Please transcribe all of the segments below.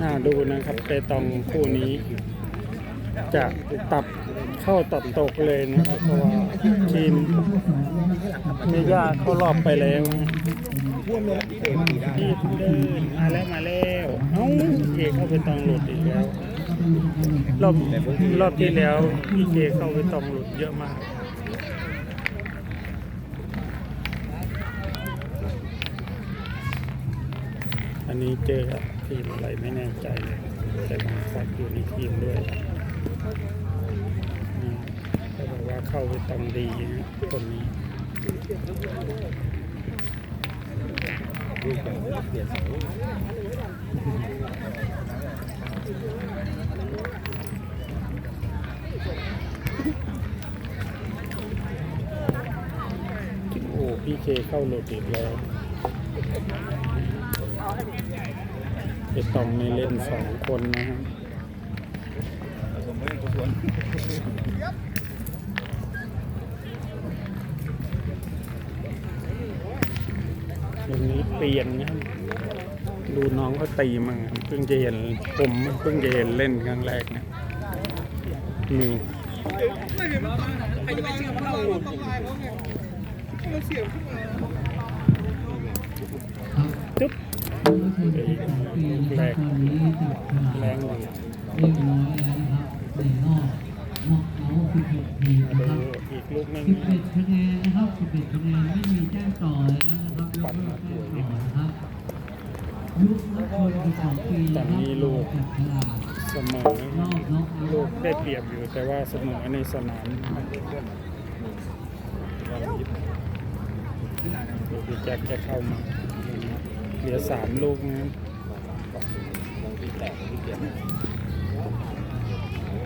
น่าดูนะครับเปตองคู่นี้ จะตับเข้าตับตกเลยนะครับเพราะว่าทีมเมย่าเข้ารอบไปแล้วนะรีบเดินมาแล้วมาแล้วเอ้าเอเข้าไปตองหลุดอีกแล้วรอบรอบที่แล้วพี่เคเข้าไปตองหลุดเยอะมากอันนี้เจอกับ ทีมอะไรไม่แน่ใจเลยแต่บางคนอยู่ในทีมด้วยอืมเขาบอกว่าเข้าไปตองดีนะคนนี้โอ้พี่เคเข้าหลุดอีกแล้ว ไอตองนี่เล่นสองคนนะครับอย่างนี้เปลี่ยนนะดูน้องเขาตีมั่งเพิ่งจะเห็นผมเพิ่งจะเห็นเล่นครั้งแรกนะมิวใครจะไปเชื่อว่าเราต้องลายเขาไงเราเสียบขึ้นมา จุ๊บ แร กตอนนี้จับฉลากแรงหน่อยเรียบร้อยแล้วนะครับในรอบน็อกเอาท์16ทีนะคดูรับอีกลูกหนึงนะ11คะแนนนะครับ11คะแนนไม่มีแจ้งต่อเลยนะครับยกเลิกแจ้งต่อนะครับยุคนักบอลของปีนะครับจับฉลากเสมอรอบน็อกลูกได้เปรียบอยู่แต่ว่าเสมอในสนามดูพี่แจ็คจะเข้ามาเหลือสามลูกนะ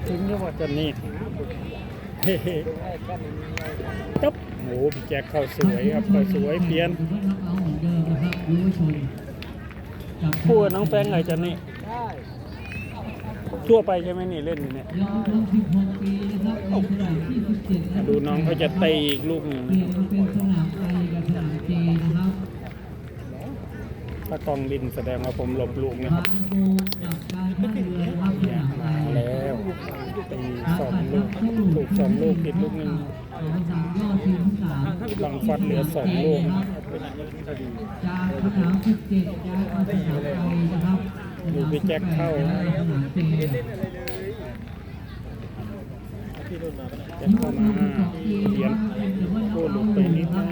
ถึงจะว่าจะนี่เฮ้ๆต๊บโอ้โหพี่แจ็คเข้าสวยครับเข้าสวยเปลี่ยนถือว่าน็อกเอาท์เหมือนเดิมนะครับรู้ว่าชนจับฉลากคู่กับน้องแฟงอะไรจะนี่ทั่วไปใช่ไหมนี่เล่นอยู่เนี่ยยอมทั้ง16ปีนะครับในสนามที่17นะดูน้องเขาจะตีอีกลูกหนึ่ง ถ้ากองลินแสดงว่าผมหลบลูกนะครับอยากมาแล้วตีสองลูกถูกสองลูกติดลูกหนึ่งหลังฟัดเหลือสองลูกดูไปแจ็คเข้าจะเข้ามาเลี้ยงโคลูกไปนิดนึง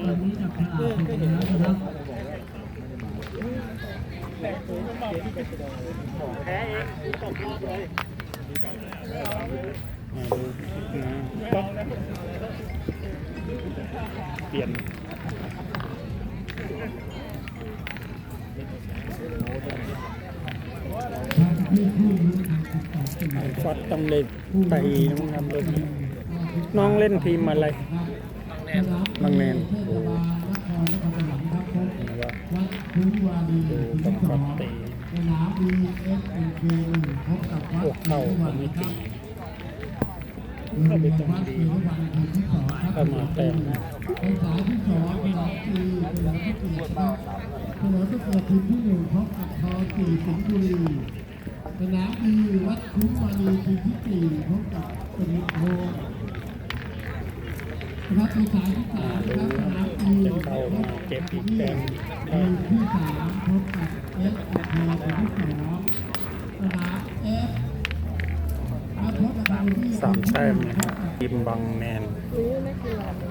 บวันนี้จับฉลากถูกแล้วนะครับมาดูนะป๊อกเปลี่ยนฟัดต้องเลยไปนะครับลูกนี้น้องเล่นทีมอะไรบางแนนเทศบาลนครนครปฐมครับพบเห็นว่าวัดพื้นวารีดูที่บังสฟัอดงตี สนามบีเอสเอ็นเคหนึ่งพบกับวัดเขาพื้นเขาวารีไม่คตีรับเข้าไปตรงวัดดีพื้นที่สองครับเข้ามาแต้มนะเป็นสายที่สองสนามบีเป็นนามที่เกียรติครับสนามที่เกียรติทีมที่หนึ่งพบกับทอสี่สิงห์บุรีสนามบีวัดพื้นวารีทีมที่สี่พบกับสนิทโพนะครับเป็นสายที่สามครับสนามบีจะเข้ามาเก็บอีกแต้ม ทีมที่สามพบกับเอสเอทีมที่สองสนามเอฟมาพบกับทีมที่สามแต้มนะครับทีมบังแมน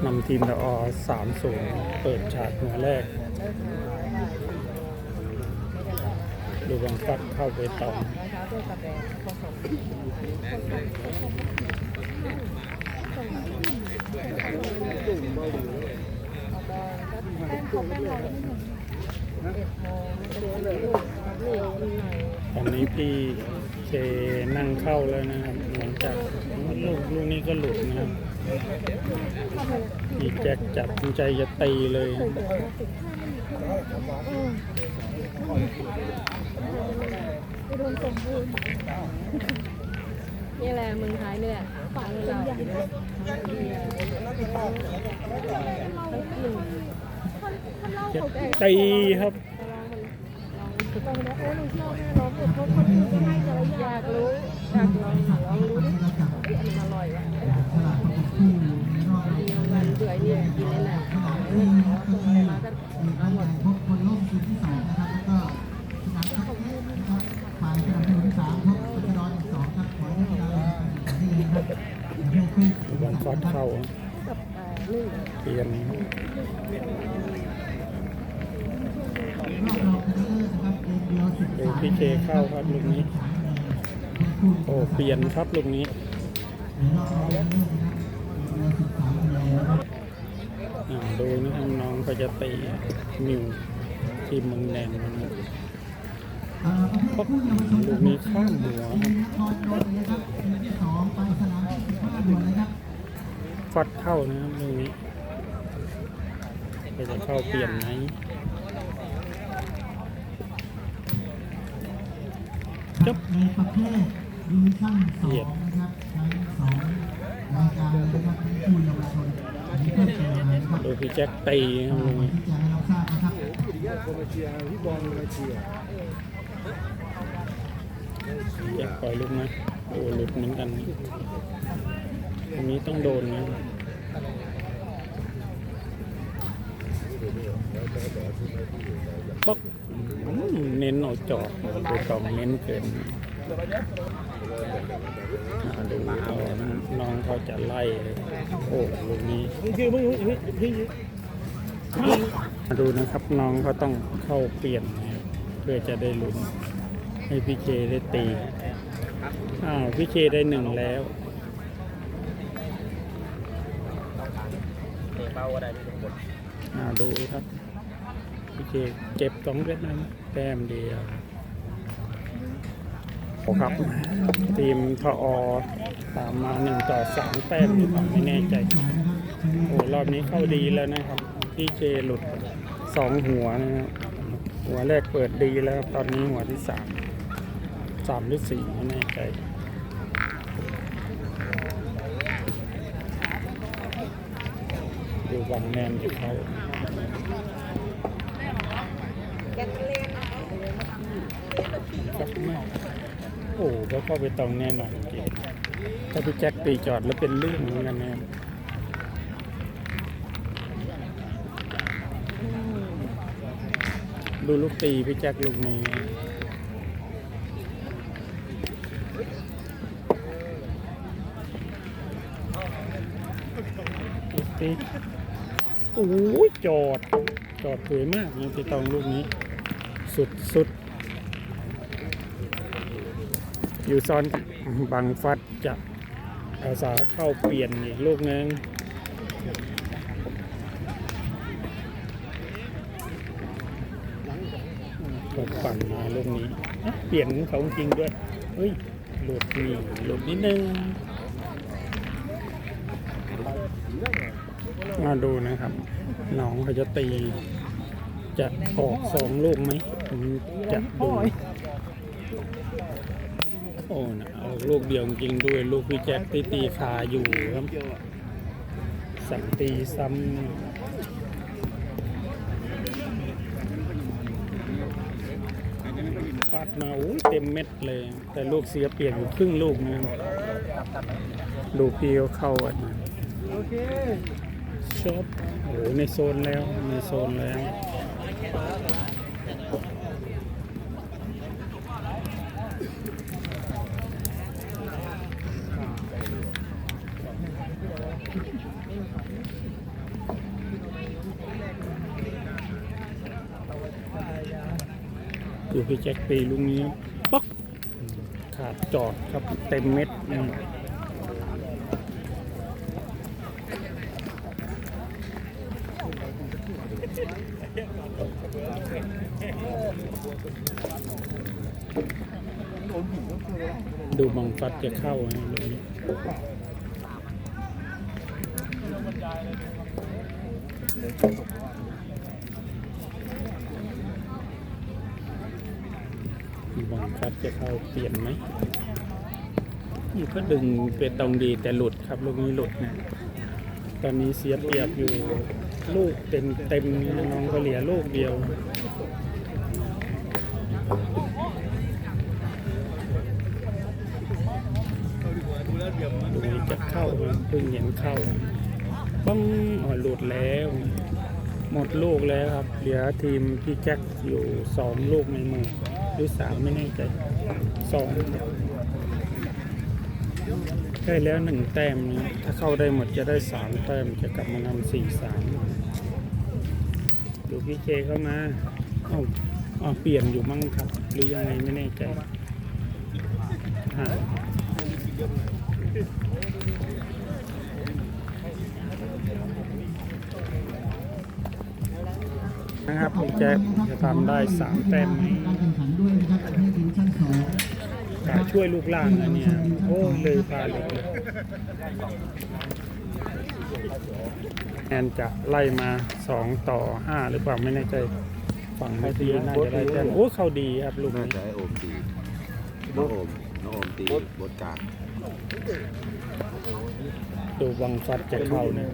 นำทีมละออสามศูนย์เปิดฉากหัวแรก ดูบังฟัดเข้าไปต่อตอ นนี้พี่เคนั่งเข้าแล้วนะครับหลังจากลูกลูกนี้ก็หลุดนะครับพี่แจ็คจับใจจะตีเลยอุดมสมบูรณ์นี่แหละเมืองไทยนี่แหละฝากเราใหญ่ จ็ตีครับ อยากรู้อยากลองลองรู้ดิอันนี้อร่อยว่ะเบื่อเนี่ยกินได้นาน พีเคเข้าครับลูกนี้ โอ้เปลี่ยนครับลูกนี้ดูนี่น้องเขาจะตีมิวทีมมืองแดงนพบลูกนี้ข้างหัวฟัดเข้านะครับลูกนี้จะเข้าเปลี่ยนไหม จบในประเภทดิวิชั่นสองนะครับทั้งสองรายการเลยนะครับทั้งผู้เยาวชนอันนี้เพิ่มเติมมานะครับดูพี่แจ็คตีนะครับลูกนี้ที่จะให้เราทราบนะครับแจ็คปล่อยลูกนะโอ้หลุดเหมือนกันตรงนี้ต้องโดนนะ ป๊อกเน้นเอาจอดดูตองเน้นเกินอ่าดูเอาน้องเขาจะไล่ โอ้ลูกนี้มาดูนะครับน้องเขาต้องเข้าเปลี่ยน เพื่อจะได้ลุ้นให้พี่เคได้ตีอ้าวพี่เคได้หนึ่งแล้วอ่าก็ไดู ครับพี่เคเก็บสองเวทนะแต้มเดียวโอ้ครับทีมทออตามมาหนึ่งต่อสามแต้มหรือเปล่าไม่แน่ใจโอ้รอบนี้เข้าดีแล้วนะครับพี่เคหลุดสองหัวนะครับหัวแรกเปิดดีแล้วครับตอนนี้หัวที่สามสามหรือสี่ไม่แน่ใจดูวังแนนที่เขา แกนเล่น ครับมากโอ้ เขาเข้าไปตรงแน่นอนจริงถ้าพี่แจ็คตีจอดแล้วเป็นเรื่องเหมือนกันนะดูลูกตีพี่แจ็คลูกนี้ตีโอ้ยจอด จอดสวยมากนี่ตีตองลูกนี้ สุดสุด อยู่ซ้อนกับางฟัดจะอาสาเข้าเปลี่ยนอีกลูกนึงตกปั่นมาลูกนี้ เปลี่ยนเขาจริงด้วย เฮ้ย หลุดนี่หลุดนิดนึงมาดูนะครับ น้องเขาจะตี จะออกสองลูกไหมผมจะดูโอ้นะออก ลูกเดียวจริงๆด้วย ลูกพี่แจ็คที่ตีขาอยู่ครับสั่งตีซ้ำปัดมาโอ้ยเต็มเม็ดเลย แต่ลูกเสียเปลี่ยนอยู่ครึ่งลูกนะครับดูพี่เขาเข้าอะนะโอเคชอบโอ้โหในโซนแล้วในโซนแล้ว พี่แจ็คตีลูกนี้ป๊อกขาดจอดครับเต็มเม็ดนะดูบังฟัดจะเข้านะลูกนี้บังฟัด จะเข้าเปลี่ยนไหมนี่ก็ดึงเป็นตรงดีแต่หลุดครับลูกนี้หลุดนะ ตอนนี้เสียเปรียบอยู่ลูกเต็มเต็มน้องก็เหลือลูกเดียวดูจะเข้าเพิ่งเห็นเข้าบ้างอ๋อหลุดแล้ว หมดลูกแล้วครับ เหลือทีมพี่แจ็คอยู่สองลูกในมือ หรือสามไม่แน่ใจสองได้แล้วหนึ่งแต้มนี้ถ้าเข้าได้หมดจะได้สามแต้มจะกลับมานำสี่สามดูพี่เจเข้ามาเอ้าอ๋อเปลี่ยนอยู่มั้งครับ หรือยังไงไม่แน่ใจหา นะครับพี่แจ็คจะทำได้สามแต้มไหมการแข่งขันด้วยนะครับประเภททีมชั้นสองกาช่วยลูกล่างนะเนี่ย โอ้เลยพาเลยเลยแอนจะไล่มาสองต่อห้าหรือเปล่าไม่แน่ใจฝั่งเมื่อกี้น่าจะได้แต้มโอ้เข้าดีครับลูกน่านี้จะให้โอมตีน้องโอมน้องโอมตีบดกลางดูวังฟัดจะเข้าเนี่ย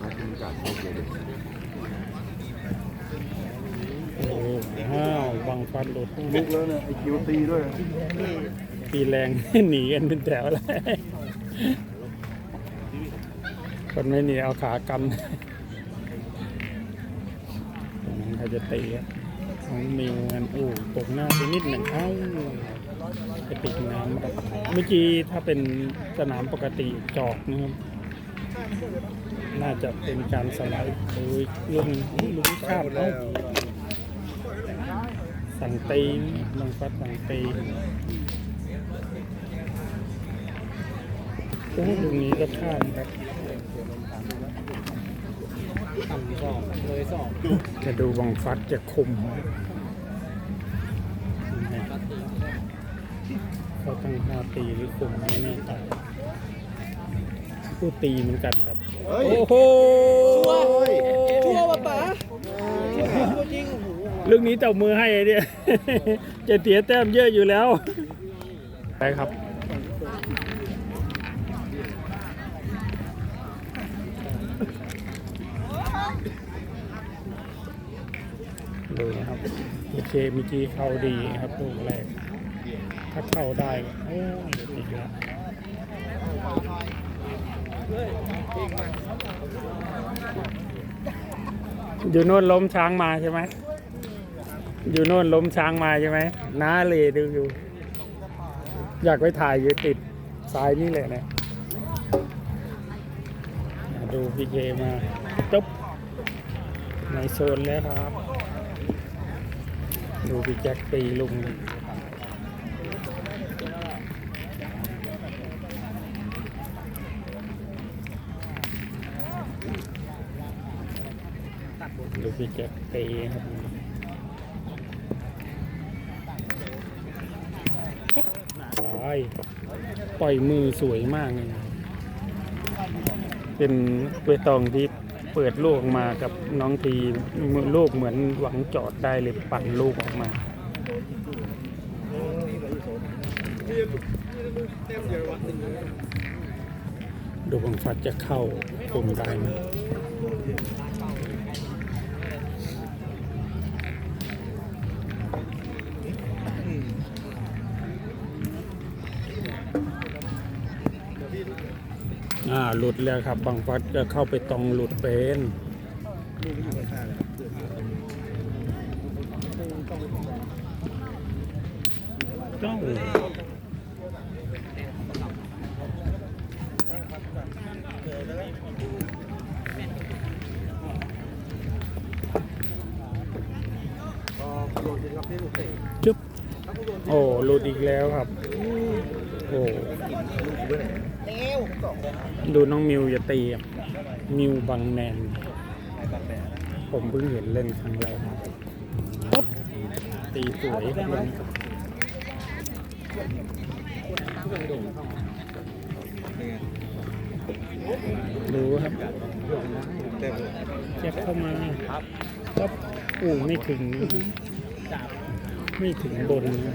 มาถึงการโอเคเลย โอ้ห้าววังฟั ดหลุดลุกแล้วเนี่ยไอคิวตีด้วย ตีแรง หนีกันเป็นแถวเลยคนไม่หนีเอาขากันตรงนั้นใครจะตีอะของมิวงันอู้ตกหน้าไปนิดหนึ่งเอ้าจะติดน้ำครับเมื่อกี้ถ้าเป็นสนามปกติจอกนะครับน่าจะเป็นการสไลด์โอ้ยลุงลุงข้ามเอ้า สั่งตีบังฟัดสั่งตีโอ้ลุงนี้ก็ข้ามครับต่ำสองเลยสองจะดูบังฟัดจะคุมเขาตั้งท่าตีหรือคุมไม่แน่ใจผู้ตีเหมือนกันครับเฮ้ยโอ้โหชัวร์ป่ะป๋าตัวจริงโอ้โห เรื่องนี้เจ้ามือให้ไอ้เนี่ย จะเสียแต้มเยอะอยู่แล้วไปครับ ดูนะครับโอเคเมื่อกี้เข้าดีครับลูกแรก ถ้าเข้าได้โอ้ยติดแล้วอยู่โน่นล้มช้างมาใช่ไหม อยู่โน่นล้มช้างมาใช่ไหมน้าเลดูอยู่ อยากไปถ่ายอยู่ติดซ้ายนี่แหละเนี่ยดูพีเคมาจบในโซนแล้วครับ ดูพี่แจ็คตีลุงดูพี่แจ็คตีครับตายปล่อยมือสวยมากเลยเป็นเปตองที่เปิดลูกออกมากับน้องทีลูกเหมือนหวังจอดได้เลยปั่นลูกออกมาเต็มเยอะวะดูบังฟัดจะเข้าคุมได้ไหม หลุดแล้วครับบังฟัดจะเข้าไปตรงหลุดเป็นจ้าโดนจริงครับที่ลูกเตะจุ๊บโอ้หลุดอีกแล้วครับ โอ้ ดูน้องมิวจะตีมิวบังแนน ผมเพิ่งเห็นเล่นครั้งแรกปุ๊บตีสวยครับวันนี้ดูครับเต็มแจ็คเข้ามาปั๊บอู้ไม่ถึง ไม่ถึงบนนะ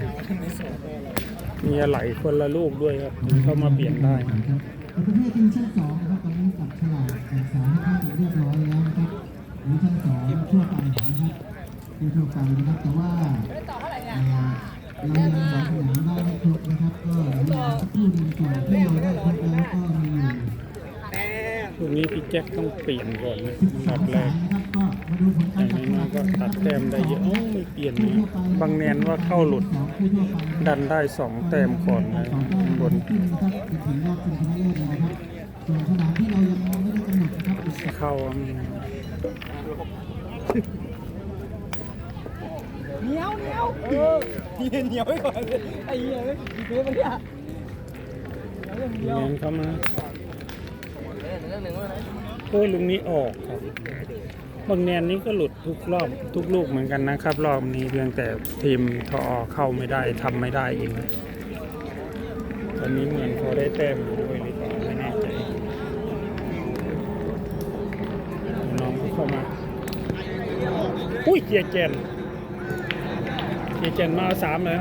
มีอะไรคนละลูกด้วยครับ เข้ามาเปลี่ยนได้ครับ ประเภททีมชั้นสองนะครับตอนนี้จับฉลากแข่งสายให้ท่านเรียบร้อยแล้วนะครับหรือชั้นสองทั่วไปนะครับที่ทั่วไปนะครับแต่ว่าเอ่อเรายังสองสนามได้ไม่ครบนะครับ ก็เหลือที่หนึ่งส่วนที่เราได้ครบแล้วก็มีอยู่ลูกนี้พี่แจ็คต้องเปลี่ยนก่อนนะสิบอันสดัอบงแรสากยนะครับก็มาดูผลอกาย่ารงตัดน้อยๆก็ตัดแต้มได้เยอะโอ้ไม่เปลี่ยนนะบางแนนว่าเข้าหลุดสองคู่ทั่วไปนะครับดันได้สองแต้มก่อนนะสองแต้มข้างบนขึ้นนะครับจะถึงรอบชิงชนะเลิศเลยนะครับส่วนสนามที่เรายังไม่ได้กำหนดนะครับอีกเข้าเหนียวเหนียวเออเหนียวไว้ก่อนไอ้เหี้ยกี่เมตรมันเนี่ยแนนเข้ามาโอ้ยลุงนี้ออกครับ บางแนนนี้ก็หลุดทุกรอบทุกลูกเหมือนกันนะครับ รอบนี้เพียงแต่ทีมทอเข้าไม่ได้ทำไม่ได้เองตอนนี้เหมือนเขาได้แต้มอยู่ด้วยหรือเปล่าไม่แน่ใจน้องเข้ามาอุ้ยเกียเจนเกียเจนมาสามเลย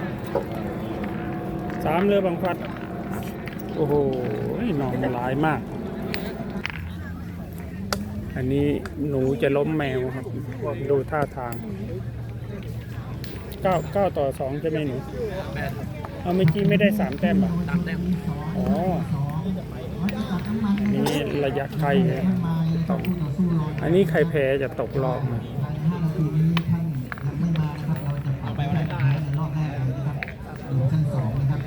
สามเลยบางพัดโอ้โหน้อนร้ายมาก อันนี้หนูจะล้มแมวครับ ดูท่าทางเก้าเก้าต่อสองใช่ไหมหนูเอาเมื่อกี้ไม่ได้สามแต้มป่ะอ๋อนี่ระยะไกลเลยต้องอันนี้ใครแพ้จะตกรอบนะภายใน5นาทีนี้ท่านยังไม่มานะครับเราจะปรับให้ได้ในรอบแรกเลยนะครับดูชั้นสองนะครับ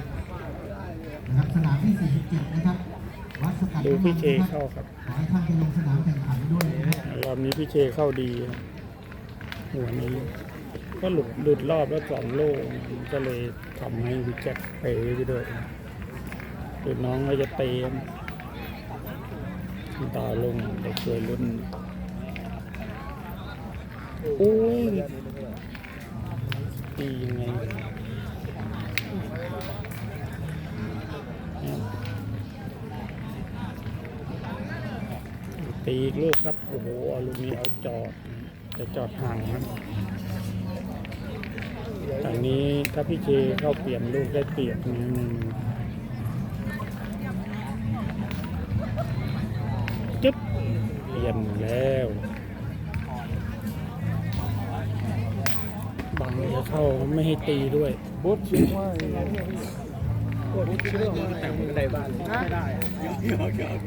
นะครับสนามที่47นะครับวัดสกัดดูน้ำมัพี่นเคนะครับเข้าครับขอให้ท่านไปลงสนามแข่งขัน อบนี้พี่เคเข้าดีหัวนี้ ก็หลุดหลุดรอบแล้วสองโลกก็เลยทำให้พี่แจ็คเป๋ไปด้วยหลุดน้องก็จะเตะตาลงเด็กช่วยรุ่นโอ้ยตียังไง ตีอีกลูกครับ โอ้โหเอาลูกนี้เอาจอดจะจอดห่างนะอันนี้ถ้าพี่เคเข้าเปลี่ยนลูกได้เปรียบนิดนึงจึ๊บเปลี่ยนแล้วบังจะเข้าไม่ให้ตีด้วยบุ๊ดชิงว่า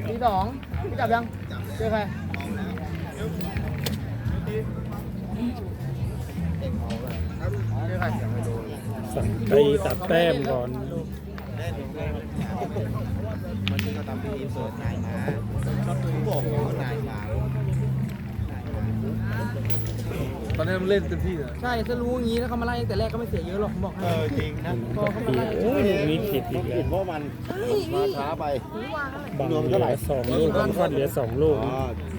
ทีสองพี่จับยัง เจอใครสั่งตีตัดแต้มก่อนมันก็ทำพิธีเปิดนายมา นนี้มันเล่นเต็มที่เลยใช่ถ้ารู้อย่างนี้แล้วเขามาไล่ตั้งแต่แรกก็ไม่เสียเยอะหรอกผมบอกให้เออจริงนะพอตีโอ้ยลูกนี้ผิดอีกแล้วเพราะมันมาช้าไปบังเหลือสองลูกบังฟัดเหลือสองลูก อ๋อ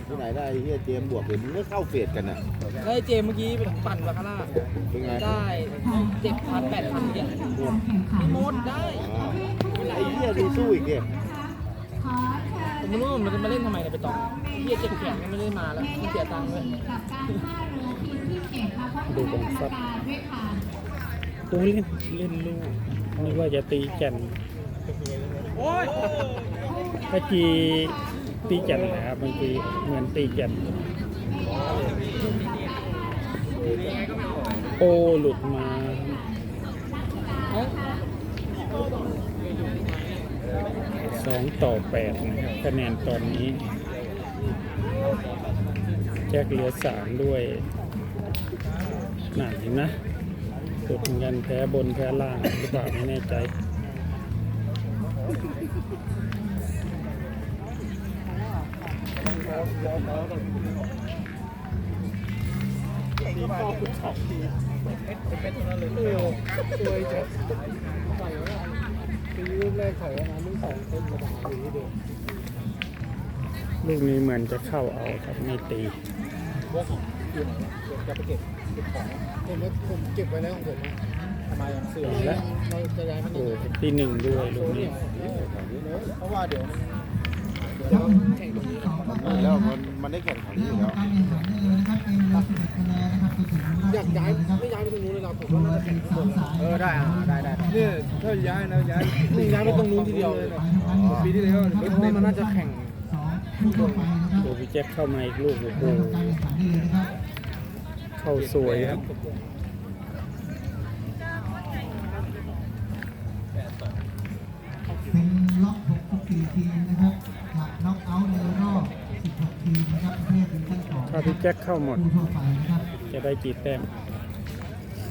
ที่ไหนได้เฮียเจมบวกเห็นมึงก็เข้าเฟดกันอะแล้วไอ้เจมเมื่อกี้เป็นปั่นบาคาร่าเป็นไงได้เจ็ดพันแปดพันเนี่ยพี่มดได้อ๋อไอ้เฮียดูสู้อีกเนี่ยผมไม่รู้ว่ามันจะมาเล่นทำไมเนี่ยไปต่อเฮียเจ็บแขนก็ไม่ได้มาแล้วมันเสียตังค์เลย ดูบังฟัดโอ้เล่นเล่นลูกนึกว่าจะตีแก่นโอ้ยเมื่อกี้ตีแก่นนะครับบางทีเหมือนตีแก่นโอ้หลุดมาสองต่อแปดนะครับคะแนนตอนนี้ แจ็คเหลือสามด้วย หนักนะสุดเหมือนกันแพ้บนแพ้ล่างหรือเปล่าไม่แน่ใจลูกนี้เหมือนจะเข้าเอาครับไม่ตี จะไปเก็บเก็บของผมผมเก็บไว้แล้วของผมทำไมยังเสื่อมและเราจะย้ายมันโอ้ตีหนึ่งด้วยลูกนี้เพราะว่าเดี๋ยวแล้วมันมันได้แข่งขันอยู่แล้วการแข่งขันได้เลยนะครับเป็นเวลา11คะแนนนะครับจนถึงรอบอยากย้ายนะครับไม่ย้ายไปตรงนู้นเลยเราผมตัวว่าละน่าจะสิแข่งบสามสายเออได้อะได้ได้เนี่ยถ้าย้ายนะย้ายย้ายไปตรงนู้นทีเดียวเลยปีที่แล้วเพราะว่ามันน่าจะแข่งสองคู่ต่อไปนะครับโอ้พี่แจ็คเข้ามาอีกลูกโอ้โห ข้าสวยครับเป็นล็อก6 4ทีนะครับหลักน็อกเอาท์ในรอบ16ทีนะครับประเภทเป็นขั้นสองถ้าพี่แจ็คเข้าหมด ผู้ไปจะได้กี่แต้ม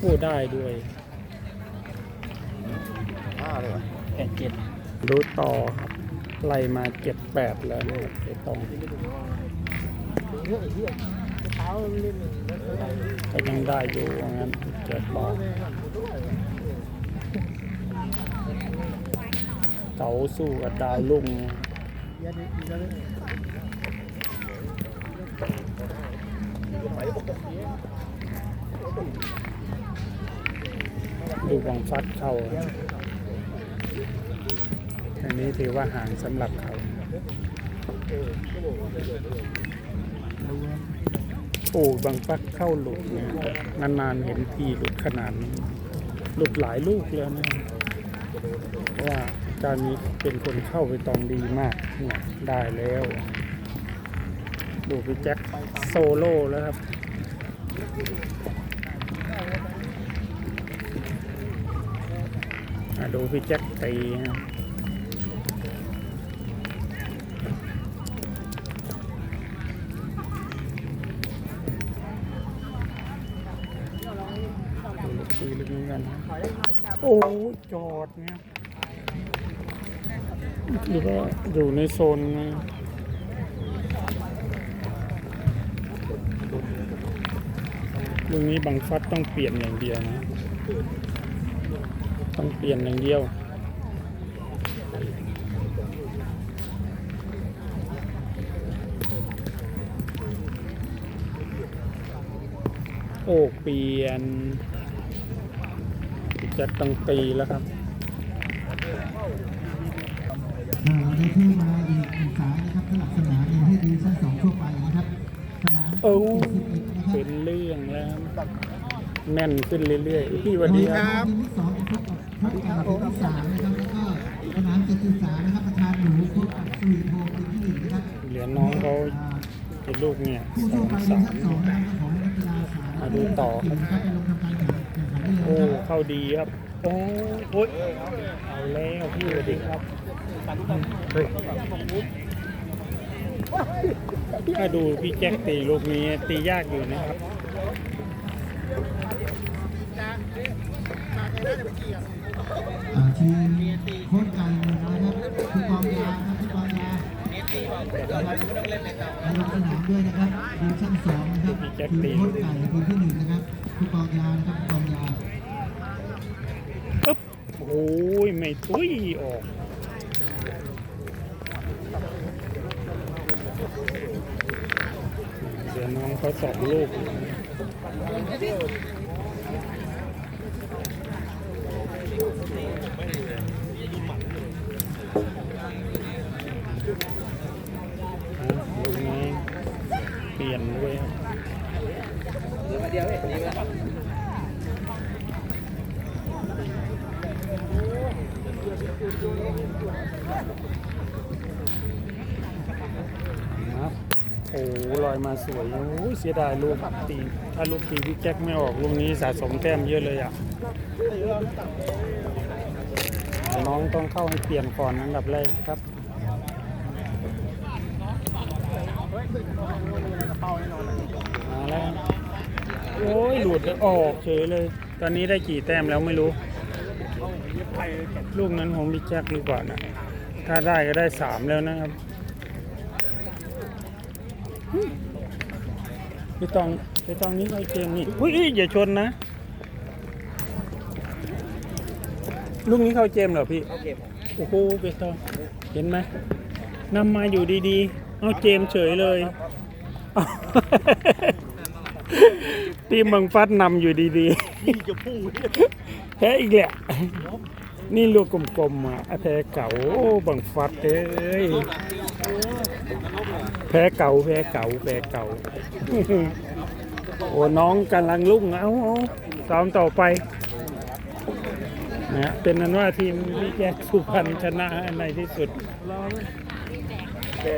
พูดได้ด้วยห้าเลยเหรอแปดเจ็ดรู้ต่อครับไล่มาเจ็ดแปดแล้วเนี่ยไอ้ตอง ก็ยังได้อยู่ว่างั้นเจ็ดบอกเก๋าสู้กับดาวลุ่งดูวังฟัดเข้าอันนี้ถือว่าห่างสำหรับเขา โอ้บางฟัดเข้าหลุดเนี่ยนานๆเห็นทีหลุดขนาดนี้หลุดหลายลูกแล้วนะเพราะว่าเการนี้เป็นคนเข้าไปตองดีมากเนี่ยได้แล้ว ดูพี่แจ็คโซโล่แล้วครับดูพี่แจ็คตีนะดูลูกตีลึกเหมือนกันนะโอ้ จอดเนี่ยหรือว่าอยู่ในโซนนะลูกนี้บังฟัดต้องเปลี่ยนอย่างเดียวนะ ต้องเปลี่ยนอย่างเดียวโอ้เปลี่ยน จะต้องตีแล้วครับอ่าเราได้เพิ่มมาอีกหนึ่งสายนะครับสำหรับสนามในประเภทดิวิชั่นสองทั่วไปนะครับสนามโอ้41นะครับเป็นเรื่องแล้วแน่นขึ้นเรื่อยๆพี่สวันดีครับทีมที่สองจะพบกับพบกับทีมที่สามนะครับแล้วก็สนามเจ็ดจุดสามนะครับประธานหนูพบกับสวีทโฮมทีมที่หนึ่งนะครับเหรียญน้องเขาอ่าเป็นลูกเนี่ยผู้สทั่อวงไปดิสาวิมชั่นสองนะครับของนักกีฬาสามมาดูต่อครับ โอ้นะครับเข้าดีครับ โอ้โอ้ยเอาแล้วพี่สวัสดีครับเฮ้ยถ้าดูพี่แจ็คตีลูกนี้ตียากอยู่นะครับอ่าทีมโค้ชไก่หนึ่งนะครับผู้กองยาครับผู้กองยามาลงสนามด้วยนะครับดิวิชั่นสองนะครับพี่แจ็คทีมตีโค้ชไก่ทีมที่หนึ่งนะครับ ผู้กองยานะครับผู้กองยาปึ๊บโอ้ยไม่ตุ้ยออกเดี๋ยวน้องเขาสองลูกอะลูกนี้เปลี่ยนด้วยครับ ครับโอ้โหลอยมาสวยโอ้ยเสียดายลูกตีถ้าลูกตีพี่แจ็คไม่ออกลูกนี้สะสมแต้มเยอะเลยอะ น้องต้องเข้าให้เปลี่ยนก่อนอันดับแรกครับมาแล้ว โอ้ยหลุดออกเฉยเลย ตอนนี้ได้กี่แต้มแล้วไม่รู้ ลูกนั้นของพี่แจ็คดีกว่านะ ถ้าได้ก็ได้สามแล้วนะครับพี่ตองพี่ตองนี้เอาเกมนี่อุ้ยอย่าชนนะ ลูกนี้เข้าเจมเหรอพี่ โอ้โหเบตอง เห็นไหมนำมาอยู่ดีๆ เอาเจมเฉยเลย เอาทีมบังฟัดนำอยู่ดีๆแพ้อีกแหละ นี่ลูกกลมๆอะแพ้เก่าโอ้บังฟัดเอ้ยแพ้เก่าแพ้เก่าแพ้เก่าโอ้น้องกำลังลุ่งเอาเอาซ้อมต่อไปนะฮะเป็นนั้นว่าทีมวิแยกสุพรรณชนะในที่สุด